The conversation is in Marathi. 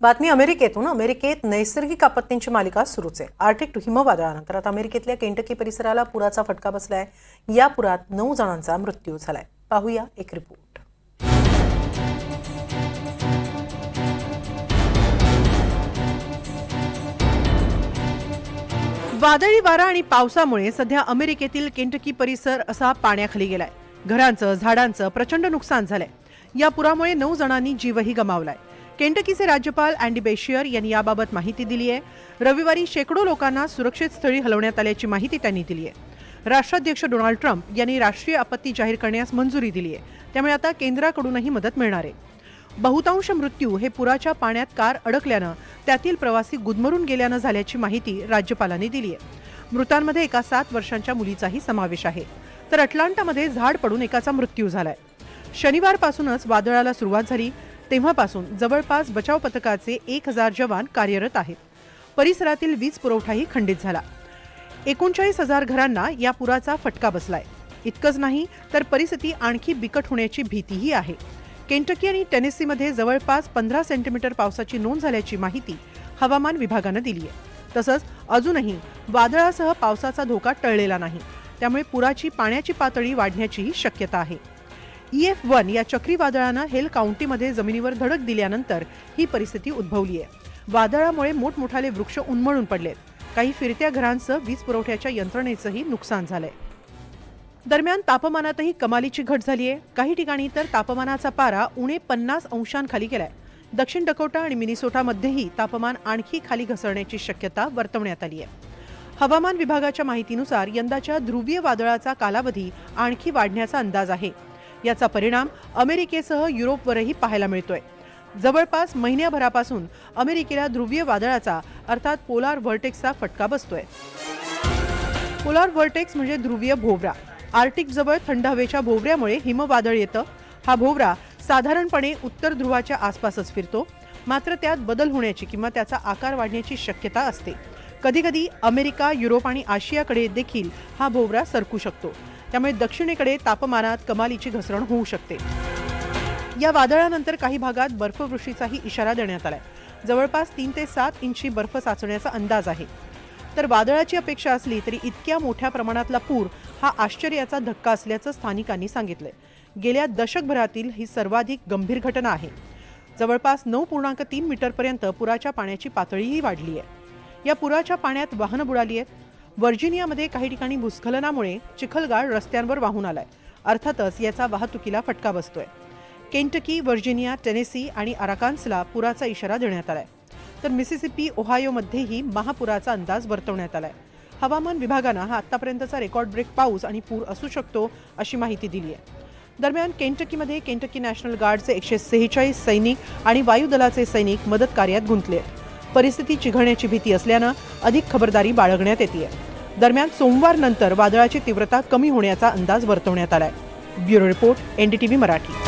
बातमी अमेरिकेतून अमेरिकेत नैसर्गिक आपत्तींची मालिका सुरूच आहे. आर्टिक हिमवादळानंतर आता अमेरिकेतल्या केंटकी परिसराला पुराचा फटका बसलाय. या पुरात नऊ जणांचा मृत्यू झालाय. पाहूया एक रिपोर्ट. वादळी वारा आणि पावसामुळे सध्या अमेरिकेतील केंटकी परिसर असा पाण्याखाली गेलाय. घरांचं झाडांचं प्रचंड नुकसान झालंय. या पुरामुळे नऊ जणांनी जीवही गमावलाय. केंटकीचे राज्यपाल अँडी बेशियर यांनी याबाबत माहिती दिली आहे. रविवारी शेकडो लोकांना सुरक्षित स्थळी हलवण्यात आल्याची माहिती त्यांनी दिली आहे. राष्ट्राध्यक्ष डोनाल्ड ट्रम्प यांनी राष्ट्रीय आपत्ती जाहीर करण्यास मंजुरी दिली आहे. त्यामुळे आता केंद्राकडूनही मदत मिळणार आहे. बहुतांश मृत्यू हे पुराच्या पाण्यात कार अडकल्यानं त्यातील प्रवासी गुदमरून गेल्यानं झाल्याची माहिती राज्यपालांनी दिली आहे. मृतांमध्ये एका सात वर्षांच्या मुलीचाही समावेश आहे. तर अटलांटामध्ये झाड पडून एकाचा मृत्यू झालाय. शनिवारपासूनच वादळाला सुरुवात झाली. तेव्हापासून जवळपास बचाव पथकाचे एक हजार जवान कार्यरत आहेत. परिसरातील वीज पुरवठाही खंडित झाला. एकोणचाळीस हजार घरांना या पुराचा फटका बसलाय. इतकंच नाही तर परिस्थिती आणखी बिकट होण्याची भीतीही आहे. केंटकी आणि टेनेसीमध्ये जवळपास पंधरा सेंटीमीटर पावसाची नोंद झाल्याची माहिती हवामान विभागानं दिली आहे. तसंच अजूनही वादळासह पावसाचा धोका टळलेला नाही. त्यामुळे पुराची पाण्याची पातळी वाढण्याचीही शक्यता आहे. ई एफ वन या चक्रीवादळानं हेल काउंटीमध्ये जमिनीवर धडक दिल्यानंतर ही परिस्थिती उद्भवली आहे. वादळामुळे मोठमोठाले वृक्ष उन्मळून पडलेत. काही फिरत्या घरांचं वीज पुरवठ्याच्या यंत्रणेचंही नुकसान झालंय. दरम्यान तापमानातही कमालीची घट झाली आहे काही ठिकाणी तर तापमानाचा पारा उणे पन्नास अंशांखाली गेलाय. दक्षिण डकोटा आणि मिनिसोटामध्येही तापमान आणखी खाली घसरण्याची शक्यता वर्तवण्यात आली आहे हवामान विभागाच्या माहितीनुसार यंदाच्या ध्रुवीय वादळाचा कालावधी आणखी वाढण्याचा अंदाज आहे. याचा परिणाम अमेरिकेसह युरोपवरही पाहायला मिळतोय. जवळपास महिन्याभरापासून अमेरिकेला ध्रुवीय वादळाचा अर्थात पोलार व्हर्टेक्सचा फटका बसतोय. पोलार व्हर्टेक्स म्हणजे ध्रुवीय भोवरा. आर्टिक जवळ थंड हवेच्या भोवऱ्यामुळे हिमवादळ येतं. हा भोवरा साधारणपणे उत्तर ध्रुवाच्या आसपासच फिरतो. मात्र त्यात बदल होण्याची किंवा त्याचा आकार वाढण्याची शक्यता असते. कधीकधी अमेरिका युरोप आणि आशियाकडे देखील हा भोवरा सरकू शकतो. त्यामुळे दक्षिणेकडे तापमानात कमालीची घसरण होऊ शकते. या वादळानंतर काही भागात बर्फवृष्टीचाही इशारा देण्यात आलाय. जवळपास तीन ते सात इंची बर्फ साचण्याचा अंदाज आहे. तर वादळाची अपेक्षा असली तरी इतक्या मोठ्या प्रमाणातला पूर हा आश्चर्याचा धक्का असल्याचं स्थानिकांनी सांगितलंय. गेल्या दशकभरातील ही सर्वाधिक गंभीर घटना आहे. जवळपास नऊ पूर्णांक तीन मीटरपर्यंत पुराच्या पाण्याची पातळीही वाढली आहे या पुराच्या पाण्यात वाहनं बुडाली आहेत व्हर्जिनियामध्ये काही ठिकाणी भूस्खलनामुळे चिखलगाळ रस्त्यांवर वाहून आलाय. अर्थातच याचा वाहतुकीला फटका बसतोय. केंटकी व्हर्जिनिया टेनेसी आणि अराकान्सला पुराचा इशारा देण्यात आलाय. तर मिसिसिपी ओहायोमध्येही महापुराचा अंदाज वर्तवण्यात आलाय. हवामान विभागानं हा आतापर्यंतचा रेकॉर्ड ब्रेक पाऊस आणि पूर असू शकतो अशी माहिती दिली आहे दरम्यान केंटकीमध्ये केंटकी नॅशनल गार्डचे एकशे सेहेचाळीस सैनिक आणि वायुदलाचे सैनिक मदत कार्यात गुंतले. आहेत परिस्थिती चिघळण्याची भीती असल्यानं अधिक खबरदारी बाळगण्यात येते दरम्यान सोमवारनंतर वादळाची तीव्रता कमी होण्याचा अंदाज वर्तवण्यात आलाय. Bureau report NDTV Marathi.